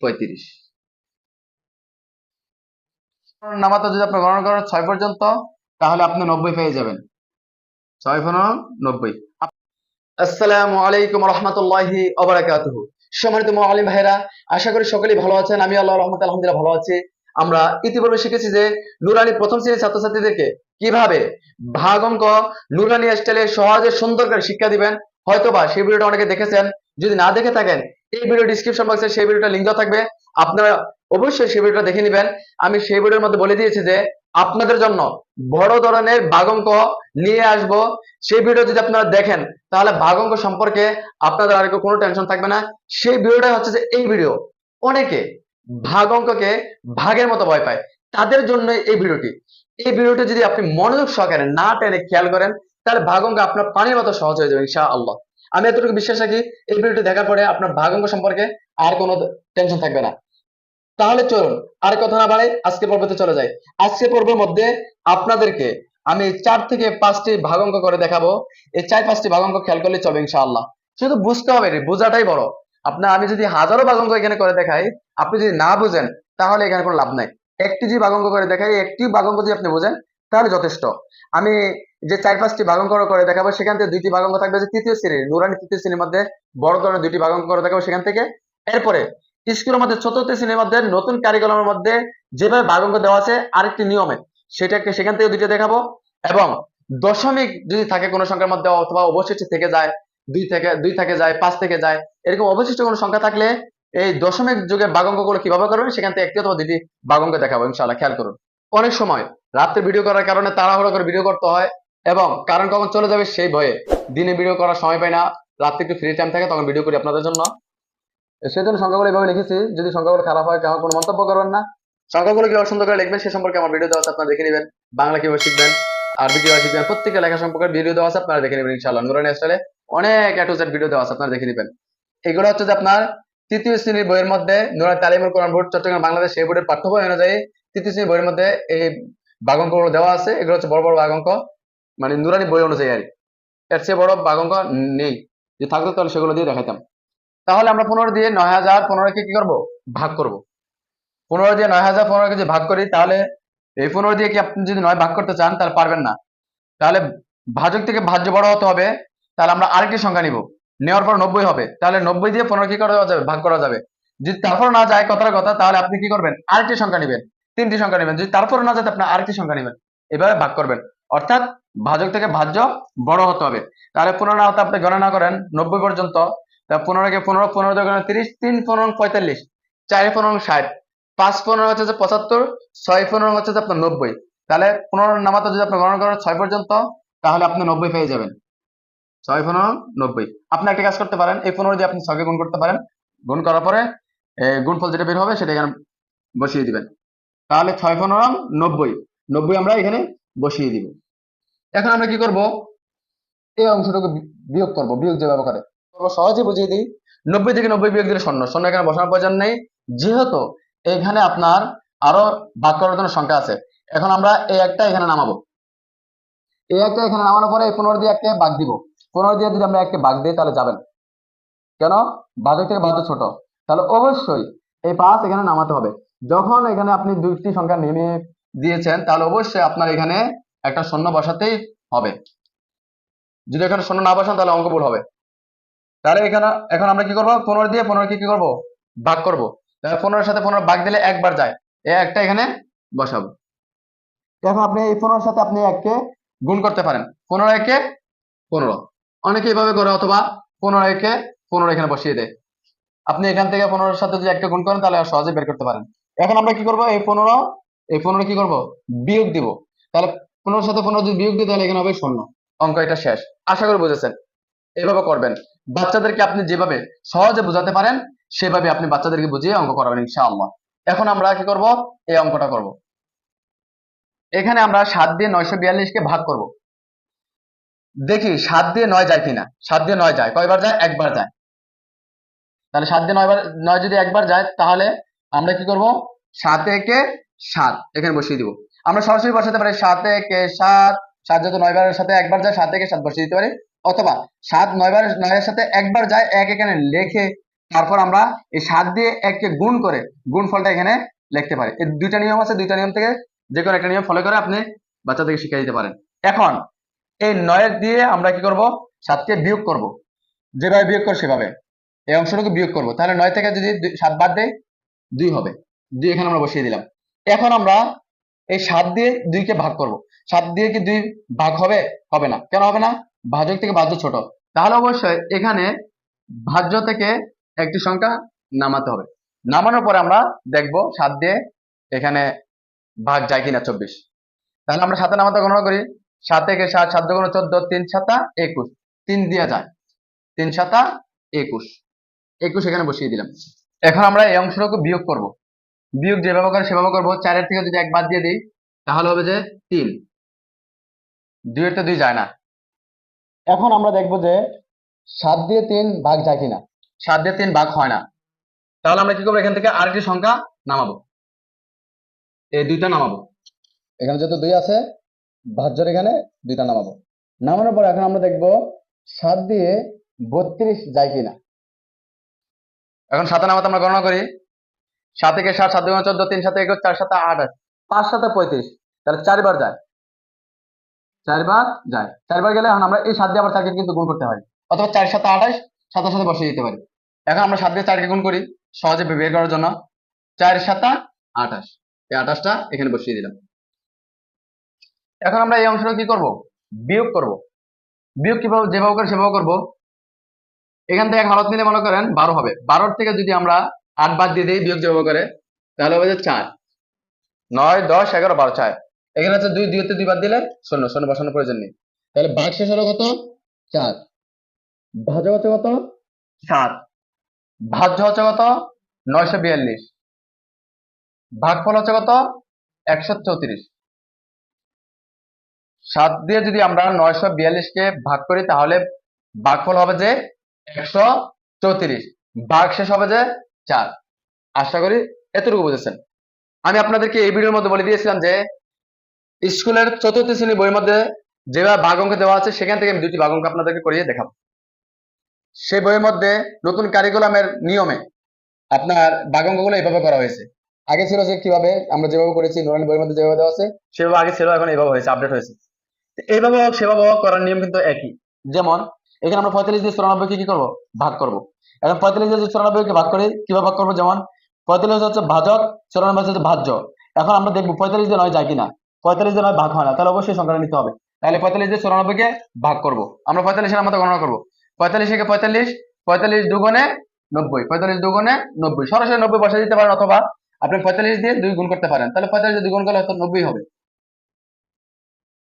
পঁয়ত্রিশ। যদি আপনি করেন ছয় পর্যন্ত, তাহলে আপনি নব্বই পেয়ে যাবেন। ছয় পনেরো নব্বই। আসসালামু আলাইকুম রহমতুল্লাহি অবরাকাতুহু সম্মানিত আলিম ভাইরা আশা করি সকলেই ভালো আছেন। আমি আল্লাহ রহমত আলহামদুলিল্লাহ ভালো আছি। আমরা ইতিপূর্বে শিখেছি যে নুরানি প্রথম শ্রেণির ছাত্রছাত্রীদেরকে কীভাবে ভাগ অঙ্ক নুরানি স্টাইলে সহজে সুন্দর করে শিক্ষা দিবেন। হয়তোবা সেই ভিডিওটা অনেকে দেখেছেন। যদি না দেখে থাকেন, এই ভিডিও ডিসক্রিপশন বক্সে সেই ভিডিওটা লিঙ্ক থাকবে। আপনারা অবশ্যই সেই ভিডিওটা দেখে নেবেন। আমি সেই ভিডিওর মধ্যে বলে দিয়েছি যে, আপনাদের জন্য বড় ধরনের ভাগ অঙ্ক নিয়ে আসব। সেই ভিডিও যদি আপনারা দেখেন, তাহলে ভাগ অঙ্ক সম্পর্কে আপনাদের আর কোনো টেনশন থাকবে না। সেই ভিডিওটা হচ্ছে যে এই ভিডিও অনেকে ভাগ অঙ্ককে ভাগের মতো ভয় পায়। তাদের জন্য এই ভিডিওটি এই ভিডিওটি যদি আপনি মনোযোগ সহকারে না টেনে খেয়াল করেন, তাহলে ভাগ অঙ্ক আপনার পানির মতো সহজ হয়ে যাবে ইনশা আল্লাহ আমি এতটুকু বিশ্বাস রাখি, এই ভিডিওটি দেখার পরে আপনার ভাগ সম্পর্কে আর কোনো টেনশন থাকবে না। তাহলে চলুন আর কথা না বাড়াই আজকে পর্বতে চলে যাই। আজকে পর্বের মধ্যে আপনাদেরকে আমি চার থেকে পাঁচটি ভাগ অঙ্ক করে দেখাবো। এই চার পাঁচটি ভাগ অঙ্ক খেয়াল করলে চলবে ইনশাআল্লাহ। শুধু বুঝতে হবে বোঝাটাই বড়। আপনার আমি যদি হাজারো ভাগ অঙ্ক এখানে করে দেখাই, আপনি যদি না বুঝেন, তাহলে এখানে কোনো লাভ নাই। একটি যে ভাগ অঙ্ক করে দেখাই, একটি ভাগ অঙ্ক যদি আপনি বুঝেন, তাহলে যথেষ্ট। আমি যে চার পাঁচটি ভাগ অঙ্ক করে দেখাবো, সেখান থেকে দুইটি ভাগ অঙ্ক থাকবে যে তৃতীয় শ্রেণির, নুরানি তৃতীয় শ্রেণির মধ্যে বড় ধরনের দুইটি ভাগ অঙ্ক করে দেখাবো সেখান থেকে। এরপরে, স্কুলের মধ্যে চতুর্থ শ্রেণির মধ্যে নতুন কারিকুলামের মধ্যে যেভাবে ভাগ অঙ্ক দেওয়া আছে, আরেকটি নিয়মে সেটাকে সেখান থেকে দুইটা দেখাবো এবং দশমিক যদি থাকে কোনো সংখ্যার মধ্যে অথবা অবশিষ্ট থেকে যায়, দুই থেকে দুই থেকে যায়, পাঁচ থেকে যায়, এরকম অবশিষ্ট কোনো সংখ্যা থাকলে এই দশমিক যুগে ভাগ অঙ্কগুলো কীভাবে করবেন, সেখান থেকে একটি অথবা দুটি ভাগ অঙ্ক দেখাবো ইনশাআল্লাহ, খেয়াল করুন। অনেক সময় রাত্রে ভিডিও করার কারণে তাড়াহুড়ো করে ভিডিও করতে হয় এবং কারণ কখন চলে যাবে সেই ভয়ে দিনে ভিডিও করার সময় পাই না, রাত্রে একটু ফ্রি টাইম থাকে তখন ভিডিও করি আপনাদের জন্য। সেই জন্য সংখ্যাগুলো এভাবে লিখেছি, যদি সংখ্যাগুলো খারাপ হয় কেমন কোনো মন্তব্য করবেন না। সংখ্যাগুলো কীভাবে সুন্দর করে লিখবেন সে সম্পর্কে আমার ভিডিও দেওয়া আপনারা দেখে নেবেন। বাংলা কীভাবে শিখবেন, আরবি কীভাবে শিখবেন, প্রত্যেকটা লেখা সম্পর্কে ভিডিও দেওয়া আছে, আপনারা দেখে নেবেন ইনশাআল্লাহ। নুরানি স্টাইলে অনেক এ টু জেড ভিডিও দেওয়া আছে, আপনারা দেখে নেবেন। এগুলো হচ্ছে যে আপনার তৃতীয় শ্রেণির বইয়ের মধ্যে নুরানি তালিমুল কোরআন বোর্ড, চট্টগ্রাম, বাংলাদেশ সেই বোর্ডের পাঠ্য বই অনুযায়ী তৃতীয় শ্রেণির বইয়ের মধ্যে এই বাগঙ্কগুলো দেওয়া আছে। এগুলো হচ্ছে বড় বড় বাগঙ্ক। মানে নুরানি বই অনুযায়ী আর। এর চেয়ে বড় বাগঙ্ক নেই। যদি থাকতো তাহলে সেগুলো দিয়ে দেখাতাম তাহলে আমরা পনেরো দিয়ে নয় হাজার পনেরোকে কি করব? ভাগ করব। পনেরো দিয়ে নয় হাজার পনেরোকে যদি ভাগ করি, তাহলে এই পনেরো দিয়ে কি আপনি যদি নয় ভাগ করতে চান, তাহলে পারবেন না। তাহলে ভাজক থেকে ভাজ্য বড় হতে হবে। তাহলে আমরা আরেকটি সংখ্যা নিব। নেওয়ার পর নব্বই হবে। তাহলে নব্বই দিয়ে পনেরো কি করা যাবে? ভাগ করা যাবে। যদি তারপর না যায় কথার কথা, তাহলে আপনি কি করবেন? আরেকটি সংখ্যা নেবেন। তিনটি সংখ্যা নেবেন। যদি তারপর না যায় আপনি আরেকটি সংখ্যা নেবেন। এভাবে ভাগ করবেন। অর্থাৎ ভাজক থেকে ভাজ্য বড় হতে হবে। তাহলে পনেরো না হতে আপনি গণনা করেন, নব্বই পর্যন্ত। পনেরোকে পনেরো পনেরো দোকানে তিরিশ, তিন পনেরো পঁয়তাল্লিশ, চার পনেরো ষাট, পাঁচ পনেরো হচ্ছে যে পঁচাত্তর, ছয় পনেরো হচ্ছে যে আপনার নব্বই। তাহলে পনেরো নামাতে যদি আপনি গণনা করেন ছয় পর্যন্ত, তাহলে আপনি নব্বই পেয়ে যাবেন। ছয় পনেরো, নব্বই। আপনি একটা কাজ করতে পারেন, এই পনেরো দিয়ে আপনি ছয়কে গুণ করতে পারেন। গুণ করার পরে গুণফল যেটা বের হবে সেটা এখানে বসিয়ে দিবেন। তাহলে ছয় পনেরো নব্বই। নব্বই আমরা এখানে বসিয়ে দিব। এখন আমরা কি করব? এই অংশটুকু বিয়োগ করব, বিয়োগ যেভাবে করে। সহজে বুঝিয়ে দিই। নব্বই থেকে নব্বই বিয়োগ দিলে শূন্য। শূন্য এখানে বসানোর প্রয়োজন নেই। যেহেতু এখানে আপনার আরও ভাগ করার জন্য সংখ্যা আছে, এখন আমরা এই একটা এখানে নামাবো। এই একটা এখানে নামানোর পরে পনেরো দিয়ে একটা ভাগ দিব। পনেরো দিয়ে যদি আমরা একটা ভাগ দিই, তাহলে যাবেন কেন? ভাজক থেকে ভাজ্য ছোট। তাহলে অবশ্যই এই পাঁচ এখানে নামাতে হবে। যখন এখানে আপনি দুইটি সংখ্যা নেমে দিয়েছেন, তাহলে অবশ্যই আপনার এখানে একটা শূন্য বসাতেই হবে। যদি এখানে শূন্য না বসান, তাহলে অঙ্ক ভুল হবে। তাহলে এখানে, এখন আমরা কি করব? পনেরো দিয়ে পনেরো কি করব? ভাগ করব। তাহলে পনেরোর সাথে পনেরো ভাগ দিলে একবার যায়। এই একটা এখানে বসাবো। এখন আপনি এই পনেরোর সাথে আপনি এককে গুণ করতে পারেন। পনেরো একে পনেরো। অনেকে এইভাবে করে, অথবা পনেরো একে পনেরো এখানে বসিয়ে দেয়। আপনি এখান থেকে পনেরোর সাথে যদি একটা গুণ করেন, তাহলে সহজে বের করতে পারেন। এখন আমরা কি করব? এই পনেরো এই পনেরো কি করব? বিয়োগ দিব। তাহলে পনেরোর সাথে পনেরো যদি বিয়োগ দিই, তাহলে এখানে হবে শূন্য। অঙ্ক এটা শেষ। আশা করি বুঝেছেন। এভাবে করবেন। বাচ্চাদেরকে আপনি যেভাবে সহজে বোঝাতে পারেন, সেভাবে আপনি বাচ্চাদেরকে বুঝিয়ে অঙ্ক করাবেন, ইনশাআল্লাহ। এখন আমরা কি করব? এই অঙ্কটা করব। এখানে আমরা সাত দিয়ে নয়শো বিয়াল্লিশকে ভাগ করব। দেখি, সাত দিয়ে নয় যায় কিনা? সাত দিয়ে নয় যায়। কয়বার যায়? একবার যায়। তাহলে সাত দিয়ে নয়বার নয় যদি একবার যায়, তাহলে আমরা কি করব? সাত একে সাত, এখানে বসিয়ে দিব। আমরা সরাসরি বসাতে পারি সাত একে সাত সাত যত নয়বারের সাথে একবার যায়, সাত থেকে সাত বসিয়ে দিতে পারি। অথবা সাত নয় নয়বার নয়ের সাথে একবার যায়, এক এখানে লেখে, তারপর আমরা এই সাত দিয়ে এককে গুণ করে গুণফলটা এখানে লিখতে পারি। এই দুইটা নিয়ম আছে, দুইটা নিয়ম থেকে যে কোনো একটা নিয়ম ফলো করে আপনি বাচ্চাদেরকে শিখিয়ে দিতে পারেন। এখন এই নয়ের দিয়ে আমরা কি করব? সাতকে বিয়োগ করব। যেভাবে বিয়োগ কর সেভাবে। এই অংশটুকু বিয়োগ করব। তাহলে নয় থেকে যদি সাত বাদ দেয় দুই হবে। দুই এখানে আমরা বসিয়ে দিলাম। এখন আমরা এই সাত দিয়ে দুইকে ভাগ করব। সাত দিয়ে কি দুই ভাগ হবে? হবে না। কেন হবে না? ভাজক থেকে ভাজ্য ছোট। তাহলে অবশ্যই এখানে ভাজ্য থেকে একটি সংখ্যা নামাতে হবে। নামানোর পরে আমরা দেখব সাত দিয়ে এখানে ভাগ যায় কিনা চব্বিশ। তাহলে আমরা সাথে নামাতে গণনা করি। সাত থেকে সাত সাত গুণ চোদ্দ, তিন সাতা একুশ। তিন দিয়া যায়। তিন সাতা একুশ। একুশ এখানে বসিয়ে দিলাম। এখন আমরা এই অংশটুকু বিয়োগ করব। বিয়োগ যেভাবে করে সেভাবে করব চারের থেকে যদি এক বাদ দিয়ে দিই তাহলে হবে যে তিন। দুইয়ের তো দুই যায় না। এখন আমরা দেখব যে সাত দিয়ে তিন ভাগ যায় কিনা। সাত দিয়ে তিন ভাগ হয় না। তাহলে আমরা কি করব? এখান থেকে আরেকটি সংখ্যা নামাবো। এই দুইটা নামাবো। এখানে যেহেতু দুই আছে ভাজ্যের এখানে দুইটা নামাবো। নামানোর পর এখন আমরা দেখব সাত দিয়ে বত্রিশ যায় কিনা। এখন সাথে নামাতে আমরা গণনা করি। সাত থেকে সাত সাত দুগুণ চোদ্দ, তিন সাথে একুশ, চার সাথে আঠাশ পাঁচ সাথে পঁয়ত্রিশ। তাহলে চারবার যায়। চারবার যায়। চারবার গেলে এখন আমরা এই সাত দিয়ে আবার চারকে কিন্তু গুণ করতে হয়। অথবা চার সাথে আঠাশ সাথে সাথে বসিয়ে দিতে পারি। এখন আমরা সাত দিয়ে চারকে গুণ করি, সহজে বের করার জন্য। চার সাতা আঠাশ। এই আঠাশটা এখানে বসিয়ে দিলাম। এখন আমরা এই অংশটা কি করব? বিয়োগ করব। বিয়োগ কীভাবে যেভাবে করে সেভাবে করব। এখান থেকে এক হরত নিলে মনে করেন বারো হবে। বারোর থেকে যদি আমরা আট বাদ দিয়ে দিই বিয়োগ যেভাবে করে। তাহলে হবে যে চার। নয়, দশ, এগারো, বারো চার এখানে হচ্ছে দুই দুইতে দুই বাদ দিলে শূন্য শূন্য বসানোর প্রয়োজন নেই। তাহলে ভাগ শেষ হলো কত? চার। ভাজ্য হচ্ছে কত? সাত। ভাজ্য হচ্ছে কত? নয়শো বিয়াল্লিশ। ভাগফল হচ্ছে কত? একশো চৌত্রিশ। সাত দিয়ে যদি আমরা নয়শো বিয়াল্লিশকে ভাগ করি, তাহলে ভাগফল হবে যে একশো চৌত্রিশ। ভাগ শেষ হবে যে চার। আশা করি এতটুকু বুঝেছেন। আমি আপনাদেরকে এই ভিডিওর মধ্যে বলে দিয়েছিলাম যে, স্কুলের চতুর্থ শ্রেণি বইয়ের মধ্যে যেভাবে ভাগ অঙ্ক দেওয়া আছে, সেখান থেকে আমি দুটি ভাগ অঙ্ক আপনাদেরকে করিয়ে দেখাবো। সেই বইয়ের মধ্যে নতুন কারিকুলামের নিয়মে আপনার ভাগ অঙ্কগুলো এইভাবে করা হয়েছে। আগে ছিল যে কীভাবে আমরা যেভাবে করেছি নুরানি বইয়ের মধ্যে যেভাবে দেওয়া আছে, সেভাবে আগে ছিল, এখন এইভাবে হয়েছে আপডেট হয়েছে। এইভাবে হোক, সেভাবে হোক, করার নিয়ম কিন্তু একই। যেমন, এখানে আমরা পঁয়তাল্লিশ দিয়ে চুরানব্বইকে কি করব? ভাগ করব। এখন পঁয়তাল্লিশ দিয়ে চুরানব্বইকে ভাগ করি, কীভাবে ভাগ করব যেমন? পঁয়তাল্লিশ হচ্ছে ভাজক, চুরানব্বই হচ্ছে ভাজ্য। এখন আমরা দেখব পঁয়তাল্লিশ দিয়ে নয় যায় কিনা। পঁয়তাল্লিশ দিয়ে নয় ভাগ হয় না, তাহলে অবশ্যই সংখ্যাটা নিতে হবে। তাহলে পঁয়তাল্লিশ দিয়ে চুরানব্বইকে ভাগ করব। আমরা পঁয়তাল্লিশের মতো গণনা করব। পঁয়তাল্লিশ থেকে পঁয়তাল্লিশ পঁয়তাল্লিশ দুগুণে নব্বই, পঁয়তাল্লিশ দুগুণে নব্বই। সরাসরি নব্বই বসে দিতে পারেন অথবা আপনি পঁয়তাল্লিশ দিয়ে দুই গুণ করতে পারেন। তাহলে পঁয়তাল্লিশ দিয়ে দুই গুণ করলে হয়তো নব্বই হবে।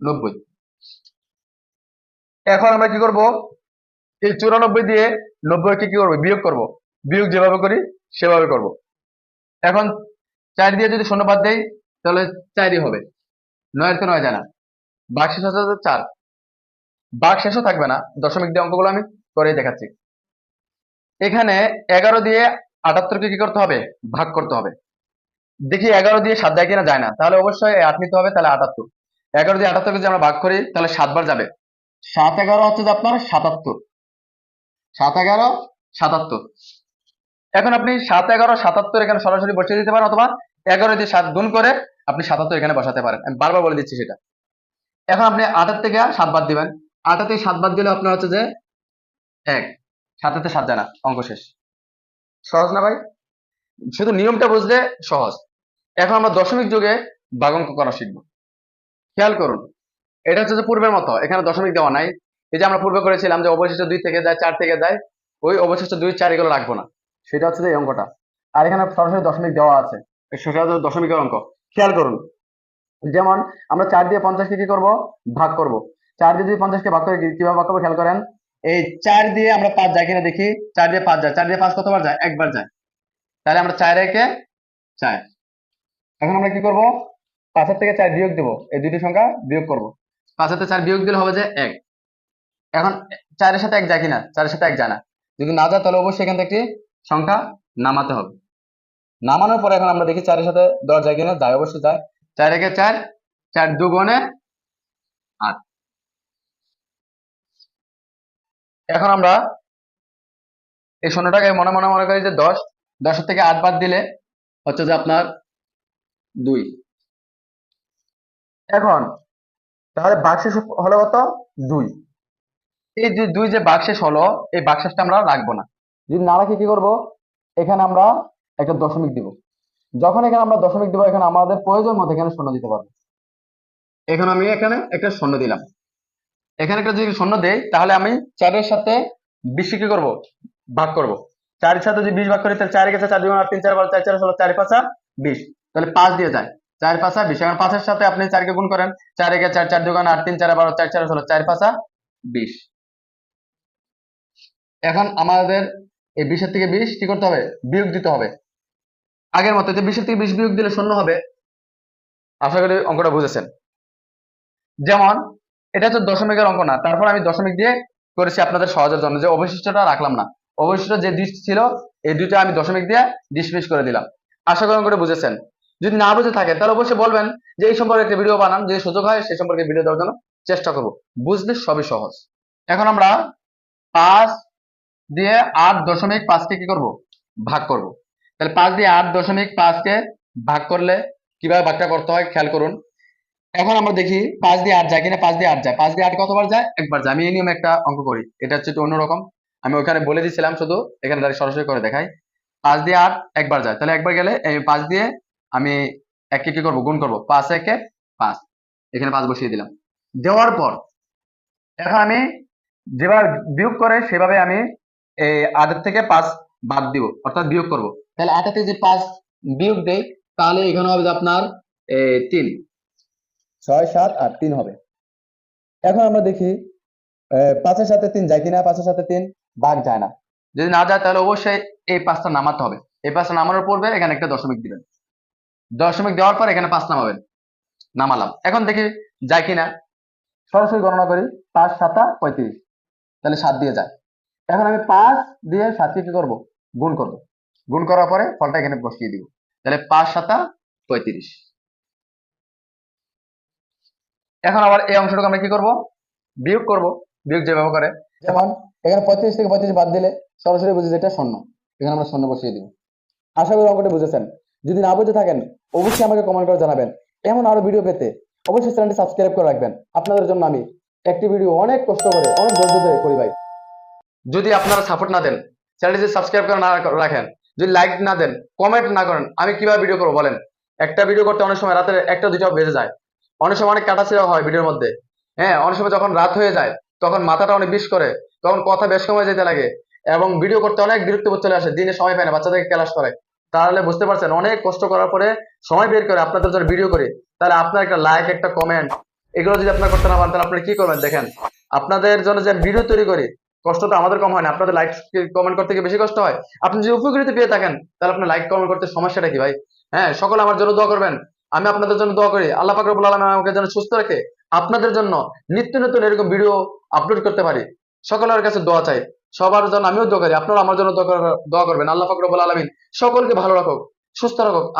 নব্বই। এখন আমরা কি করব? এই চুরানব্বই দিয়ে নব্বইকে কি করব? বিয়োগ করব। বিয়োগ যেভাবে করি, সেভাবে করব। এখন চার দিয়ে যদি শূন্য বাদ দেয় তাহলে চারই হবে। নয়ের তো নয় জানা। বাঘ শেষ হচ্ছে চার। বাঘ শেষও থাকবে না। দশমিক দিয়ে অঙ্কগুলো আমি করেই দেখাচ্ছি। এখানে এগারো দিয়ে আটাত্তরকে কি করতে হবে? ভাগ করতে হবে। দেখি এগারো দিয়ে সাত দেয় কিনা যায় না। তাহলে অবশ্যই আট নিতে হবে, তাহলে আটাত্তর। এগারো দিয়ে আটাত্তরকে যদি আমরা ভাগ করি, তাহলে সাতবার যাবে। সাত এগারো হচ্ছে আপনার সাতাত্তর। সাত এগারো, সাতাত্তর। এখন আপনি সাত এগারো, সাতাত্তর এখানে সরাসরি বসিয়ে দিতে পারেন অথবা এগারো দিয়ে সাত গুণ করে আপনি সাতাত্তর এখানে বসাতে পারেন। আমি বারবার বলে দিচ্ছি সেটা। এখন আপনি আটার থেকে সাত বাদ দিবেন। আটা থেকে সাত বাদ দিলে আপনার হচ্ছে যে এক। সাতাতে সাত জানা, অঙ্ক শেষ। সহজ না ভাই? শুধু নিয়মটা বুঝলে সহজ। এখন আমরা দশমিক যুগে বাগঙ্ক করা শিখব। খেয়াল করুন। এটা হচ্ছে যে পূর্বের মতো, এখানে দশমিক দেওয়া নাই। এই যে আমরা পূর্বে করেছিলাম যে অবশিষ্ট দুই থেকে যায়, চার থেকে যায়, ওই অবশিষ্ট দুই চার এগুলো রাখব না। সেটা হচ্ছে এই অঙ্কটা। আর এখানে সরাসরি দশমিক দেওয়া আছে। সেটা দশমিকের অঙ্ক। খেয়াল করুন, যেমন আমরা চার দিয়ে পঞ্চাশকে কি করব? ভাগ করব। চার দিয়ে যদি পঞ্চাশকে ভাগ করে কীভাবে ভাগ করব? খেয়াল করেন। এই চার দিয়ে আমরা পাঁচ যায় কিনা দেখি। চার দিয়ে পাঁচ যায়। চার দিয়ে পাঁচ কতবার যায়? একবার যায়। তাহলে আমরা চার একে চার। এখন আমরা কি করব? পাঁচের থেকে চার বিয়োগ দেবো। এই দুটি সংখ্যা বিয়োগ করব। পাঁচের থেকে চার বিয়োগ দিলে হবে যে এক। এখন চারের সাথে এক যায় কিনা? চারের সাথে এক যায় না। যদি না যায়, তাহলে অবশ্যই এখান থেকে সংখ্যা নামাতে হবে। নামানোর পরে এখন আমরা দেখি চারের সাথে দশ যায় কিনা? যায়, অবশ্যই যায়। চার একে চার চার দুগুণে আট। এখন আমরা এই শূন্যটাকে মনে মনে মনে করি যে দশ। দশের থেকে আট বাদ দিলে হচ্ছে যে আপনার দুই। এখন তাহলে বাক্সেস হলো কত? দুই। এই যে দুই যে বাক্সেস হলো এই বাক্সেসটা আমরা রাখব না। যদি না রাখি কি করব? এখানে আমরা একটা দশমিক দিব। যখন এখানে আমরা দশমিক দিব, এখানে আমাদের প্রয়োজন মতো এখানে শূন্য দিতে পারব। এখন আমি এখানে একটা শূন্য দিলাম। এখানে একটা যদি শূন্য দেই, তাহলে আমি চারের সাথে বিশ কি করব? ভাগ করব। চারের সাথে যদি বিশ ভাগ করি, তাহলে চারের কাছে চার দুগুণ আট তিন চার বারো চার চার ষোলো, চার পাঁচা বিশ। তাহলে পাঁচ দিয়ে যায়। চার পাঁচা বিশ। এখন পাঁচের সাথে আপনি চারকে গুণ করেন। চার একে চার চার দুগুণ আট তিন, চার বারো, চার চার ষোলো, চার পাঁচা বিশ। এখন আমাদের এই বিশের থেকে বিশ কি করতে হবে? বিয়োগ দিতে হবে। আগের মতো যে বিশের থেকে বিশ বিয়োগ দিলে শূন্য হবে। আশা করি অঙ্কটা বুঝেছেন। যেমন, এটা হচ্ছে দশমিকের অঙ্ক না, তারপর আমি দশমিক দিয়ে করেছি আপনাদের সহজের জন্য, যে অবশিষ্টটা রাখলাম না। অবশিষ্ট যে ডিশ ছিল, এই দুটো আমি দশমিক দিয়ে ডিসমিস করে দিলাম। আশা করি অঙ্কটা বুঝেছেন। যদি না বুঝে থাকেন, তাহলে অবশ্যই বলবেন যে এই সম্পর্কে একটা ভিডিও বানান যদি সুযোগ হয়, সেই সম্পর্কে ভিডিও দেওয়ার জন্য চেষ্টা করব। বুঝলে সবই সহজ। এখন আমরা পাঁচ দিয়ে আট দশমিক পাঁচকে কি করব? ভাগ করব। তাহলে পাঁচ দিয়ে আট দশমিক পাঁচকে ভাগ করলে কীভাবে ভাগটা করতে হয় খেয়াল করুন। এখন আমরা দেখি পাঁচ দিয়ে আট যায় কিনা? পাঁচ দিয়ে আট যায়। পাঁচ দিয়ে আট কতবার যায়? একবার যায়। আমি এই নিয়মে একটা অঙ্ক করি। এটা হচ্ছে একটু অন্যরকম। আমি ওখানে বলে দিয়েছিলাম শুধু, এখানে সরাসরি করে দেখাই। পাঁচ দিয়ে আট একবার যায়। তাহলে একবার গেলে এই পাঁচ দিয়ে আমি একে কি করব? গুণ করব। পাঁচ একে পাঁচ। এখানে পাঁচ বসিয়ে দিলাম। দেওয়ার পর, এখন আমি যেভাবে বিয়োগ করে সেভাবে আমি আটের থেকে পাঁচ বাদ দিব, অর্থাৎ বিয়োগ করব। তাহলে আটের থেকে যে পাঁচ বিয়োগ দেয় তাহলে এখানে হবে আপনার তিন। ছয়, সাত, আট, তিন হবে। এখন আমরা দেখি পাঁচের সাথে তিন যায় কিনা? পাঁচের সাথে তিন ভাগ যায় না। যদি না যায়, তাহলে অবশ্যই এই পাঁচটা নামাতে হবে। এই পাঁচটা নামানোর পূর্বে এখানে একটা দশমিক দিবেন। দশমিক দেওয়ার পর এখানে পাঁচ নামাবেন। নামালাম। এখন দেখি, যায় কিনা? সরাসরি গণনা করি, পাঁচ, সাতা পঁয়ত্রিশ। তাহলে সাত দিয়ে যায়। এখন আমি পাঁচ দিয়ে সাতকে কি করব? গুণ করব। গুণ করার পরে ফলটা এখানে বসিয়ে দিব। তাহলে পাঁচ সাতা পঁয়ত্রিশ। এখন আবার এই অংশটুকু আমরা কি করব? বিয়োগ করব। বিয়োগ যেভাবে করে। যেমন এখানে পঁয়ত্রিশ থেকে পঁয়ত্রিশ বাদ দিলে সরাসরি বুঝি যেটা শূন্য। এখানে আমরা শূন্য বসিয়ে দিব। আশা করি অঙ্কটা বুঝেছেন। যদি না বুঝে থাকেন, অবশ্যই আমাকে কমেন্ট করে জানাবেন। এমন আরও ভিডিও পেতে অবশ্যই চ্যানেলটি সাবস্ক্রাইব করে রাখবেন। আপনাদের জন্য আমি একটি ভিডিও অনেক কষ্ট করে, অনেক ধৈর্য ধরে করি ভাই। যদি আপনারা সাপোর্ট না দেন চ্যানেলটি যদি সাবস্ক্রাইব করে না রাখেন, যদি লাইক না দেন কমেন্ট না করেন, আমি কীভাবে ভিডিও করব বলেন? একটা ভিডিও করতে অনেক সময় রাতের একটা দুটো বেজে যায়। অনেক সময় অনেক কাটাছিড়া হয় ভিডিওর মধ্যে। হ্যাঁ অনেক সময় যখন রাত হয়ে যায়, তখন মাথাটা অনেক বিষ করে, তখন কথা বেশ সময় যেতে লাগে এবং ভিডিও করতে অনেক বিরক্ত চলে আসে, দিনে সময় পায় না বাচ্চাদেরকে ক্লাস করে। তাহলে বুঝতে পারছেন, অনেক কষ্ট করার পরে সময় বের করে আপনাদের জন্য ভিডিও করি। তাহলে আপনার একটা লাইক একটা কমেন্ট এগুলো যদি আপনার করতে না পারেন, তাহলে আপনি কি করবেন? দেখেন, আপনাদের জন্য যে ভিডিও তৈরি করি কষ্ট তো আমাদের কম হয় না। আপনাদের লাইক কমেন্ট করতে গিয়ে বেশি কষ্ট হয়। আপনি যদি উপকৃত পেয়ে থাকেন, তাহলে আপনার লাইক কমেন্ট করতে সমস্যাটা কি ভাই? হ্যাঁ সকলে আমার জন্য দোয়া করবেন। আমি আপনাদের জন্য দোয়া করি। আল্লাহ পাক রব্বুল আলামিন আমাকে যেন সুস্থ রাখে। আপনাদের জন্য নিত্য নতুন এরকম ভিডিও আপলোড করতে পারি। সকলের কাছে দোয়া চাই। সবার জন্য আমিও দোয়া করি। আপনারা আমার জন্য দোয়া করবেন। আল্লাহ পাক রব্বুল আলামিন সকলকে ভালো রাখুক, সুস্থ রাখুক।